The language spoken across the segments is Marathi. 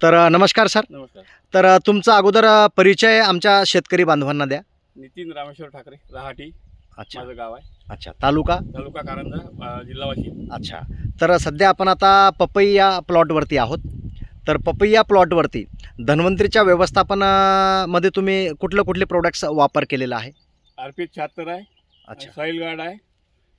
तर नमस्कार सर. नमस्कार. तर तुमचा अगोदर परिचय आमच्या शेतकरी बांधवांना द्या. नितीन रामेश्वर ठाकरे रहाटी. अच्छा. माझं गाव आहे. अच्छा. तालुका? तालुका कारंजा जिल्हा वाशिम. अच्छा. तर सध्या आपण आता पपई या प्लॉटवरती आहोत. तर पपई या प्लॉटवरती धन्वंतरीच्या व्यवस्थापनामध्ये तुम्ही कुठले कुठले प्रोडक्ट्स वापर केलेला आहे? आर पी शहात्तर आहे. अच्छा. सॉईल गार्ड आहे.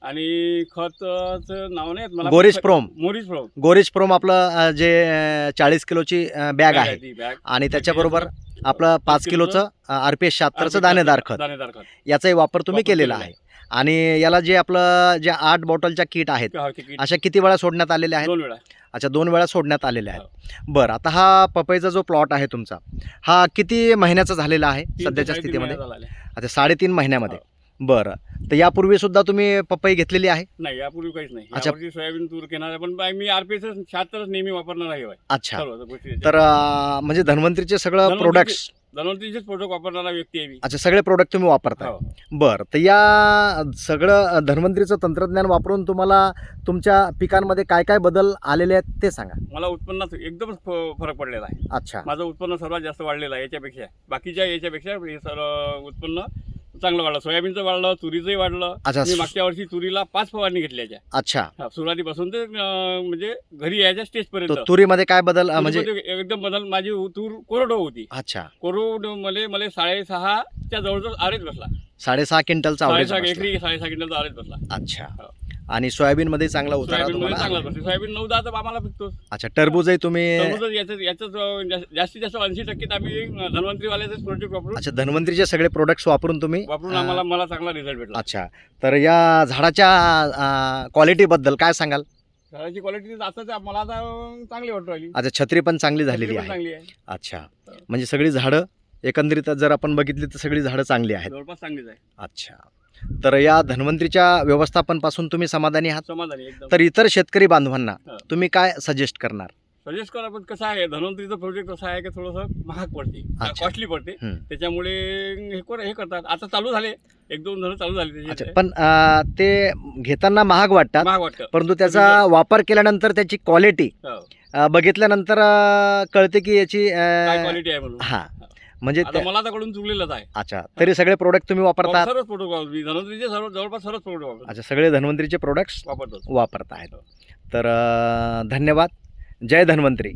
आणि खतचं नाव नाही येत मला प्रोम. मोरीस प्रोम. गोरिज प्रोम आपलं अ, जे चाळीस किलोची अ, बॅग आहे. ती बॅग. आणि त्याच्याबरोबर आपलं पाच किलोचं आर पी एस शहात्तरचं दाणेदार खत. दाणेदार खत. याचाही वापर तुम्ही वापर केलेला केलेला आहे. आणि याला जे आपलं जे आठ बॉटलच्या किट आहेत हा, अशा किती वेळा सोडण्यात आलेल्या आहेत? दोन वेळा. अच्छा दोन वेळा सोडण्यात आलेल्या आहेत. बरं आता हा पपईचा जो प्लॉट आहे तुमचा हा किती महिन्याचा झालेला आहे तीन ते सध्याच्या साडेतीन स्थितीमध्ये? झाला आहे. अच्छा साडेतीन महिन्यामध्ये. बरं तर यापूर्वी सुद्धा तुम्ही पपई घेतलेली आहे? नाही यापूर्वी काहीच नाही. अच्छा. यावर्षी सोयाबीन तूर घेणार आहे पण मी आरपीएस शहात्तरच नेहमी वापरणार आहे. अच्छा. सर्व गोष्टी तर अं, म्हणजे धन्वंतरीचे सगळं धन्वंतरीचे- प्रोडक्ट्स धन्वंतरीचेच प्रोडक्ट वापरणारा व्यक्ती आहे मी. अच्छा सगळे प्रोडक्ट तुम्ही वापरताय. हो. बरं तर या सगळं धन्वंतरीचं तंत्रज्ञान वापरून तुम्हाला तुमच्या पिकांमध्ये काय काय बदल आलेले आहेत ते सांगा. मला उत्पन्नात एकदमच फ- फरक पडलेला आहे. अच्छा. माझं उत्पन्न सर्वात जास्त वाढलेलं आहे याच्यापेक्षा. बाकीच्या याच्यापेक्षा हे सर्व उत्पन्न चांगलं वाढलं. सोयाबीनचं वाढलं तुरीचंही वाढलं. अच्छा. मी मागच्या वर्षी तुरीला पाच फवारणी घेतल्याच्या अच्छा. हा, सुरुवातीपासून ते अं, म्हणजे घरी यायच्या स्टेज पर्यंत तो तुरीमध्ये काय बदल अं, म्हणजे तुरीमध्ये एकदम बदल माझी तूर कोरडो होती. अच्छा. कोरडो मध्ये मला साडेसहाच्या जवळजवळ आरेच बसला. साडेसहा क्विंटलचा साडेसहा बसला. एकरी साडेसहा क्विंटलचा आरेच बसला. अच्छा. हो. आणि सोयाबीनमध्ये चांगला उतारा सोयाबीन मध्ये तुम्हाला? चांगला. बसते सोयाबीन नऊ दहा तर आम्हाला पिकतो अच्छा टरबूजही तुम्ही टरबूजच याचं याचंच अं, जास्त- जास्तीत जास्त ऐंशी टक्के आम्ही धन्वंतरीवाल्याचेच प्रोजेक्ट वापरून अच्छा धन्वंतरीचे सगळे प्रोडक्ट्स वापरून तुम्ही? वापरून अं, आम्हाला मला चांगला रिझल्ट भेटला. अच्छा तर या झाडाच्या क्वालिटी बद्दल काय सांगाल? झाडाची क्वालिटी आता मला आता अं, चांगली वाटू राहिली. अच्छा छत्री पण चांगली झालेली तरी पण आहे. चांगली आहे. अच्छा म्हणजे सगळी झाडं एकंदरीत जर आपण बघितली तर सगळी झाडं चांगली आहेत. जवळपास चांगलीच आहे. अच्छा. तर या धन्वंतरीच्या व्यवस्थापनापासून तुम्ही समाधानी आहात? समाधानी एकदम. तर इतर शेतकरी बांधवांना हा. तुम्ही काय सजेस्ट करणार? सजेस्ट करा पण कसं आहे धन्वंतरीचं प्रोजेक्ट असं आहे की थोडंसं महाग पडते अच्छा. कॉस्टली पडते. हम्म. त्याच्यामुळे हे कर हे करतात. आता चालू झाले. एक दोन जण चालू झाले अच्छा त्याचे पण अं, ते घेताना महाग वाटतात. महाग वाटतं. परंतु त्याचा वापर केल्यानंतर त्याची क्वालिटी हो. बघितल्यानंतर अं, कळते की याची काय अं, क्वालिटी आहे म्हणून. हा. म्हणजे आता त्या- मला आता कडून चुकलेलंच आहे. अच्छा तरी सगळे प्रोडक्ट तुम्ही वापरतात? सर्वच प्रोडक्ट वापरतो. मी धन्वंतरीचे सर्व जवळपास सर्वच प्रोडक्ट वापरतो. अच्छा सगळे धन्वंतरीचे प्रोडक्ट्स वापरतो वापरत आहेत तर अं, धन्यवाद. जय धन्वंतरी.